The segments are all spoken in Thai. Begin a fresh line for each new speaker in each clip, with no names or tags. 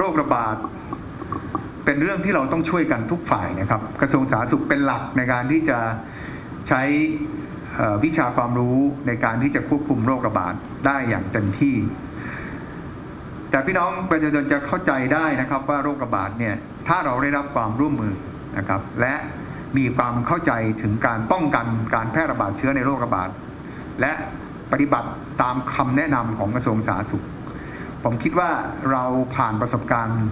รคระบาด เป็นเรื่องที่เราต้องช่วยกันทุกฝ่ายนะครับ กระทรวงสาธารณสุขเป็นหลักในการที่จะใช้วิชาความรู้ในการที่จะควบคุมโรคระบาดได้อย่างเต็มที่ แต่พี่น้องประชาชนจะเข้าใจได้นะครับว่าโรคระบาดเนี่ยถ้าเราได้รับความร่วมมือนะครับและมีความเข้าใจถึงการป้องกันการแพร่ระบาดเชื้อในโรคระบาด และปฏิบัติตามคำแนะนำของกระทรวงสาธารณสุข ผมคิดว่าเราผ่านประสบการณ์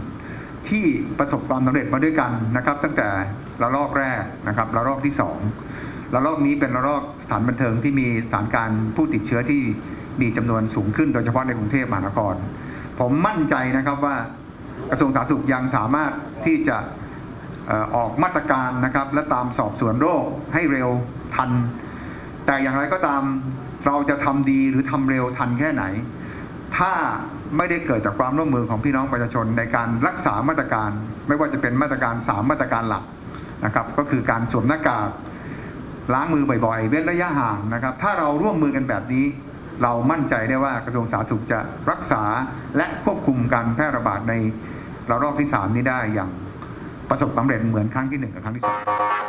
ที่ประสบความสำเร็จมาด้วยกันนะครับ ตั้งแต่ระลอกแรกนะครับระลอกที่สองระลอกนี้เป็นระลอกสถานบันเทิงที่มีสถานการณ์ผู้ติดเชื้อที่มีจำนวนสูงขึ้นโดยเฉพาะในกรุงเทพมหานคร ผมมั่นใจนะครับว่ากระทรวงสาธารณสุขยังสามารถที่จะออกมาตรการนะครับ และตามสอบสวนโรคให้เร็วทัน แต่อย่างไรก็ตามเราจะทำดีหรือทำเร็วทันแค่ไหน ถ้าไม่ได้เกิดจากความร่วมมือของพี่น้องประชาชนในการรักษามาตรการ ไม่ว่าจะเป็นมาตรการ 3 มาตรการหลักนะครับ ก็คือการสวมหน้ากากล้างมือบ่อยๆ เว้นระยะห่างนะครับ ถ้าเราร่วมมือกันแบบนี้ เรามั่นใจได้ว่ากระทรวงสาธารณสุขจะรักษาและควบคุมการแพร่ระบาดในระลอกที่ 3 นี้ได้อย่างประสบความสำเร็จเหมือนครั้งที่ 1 กับครั้งที่ 2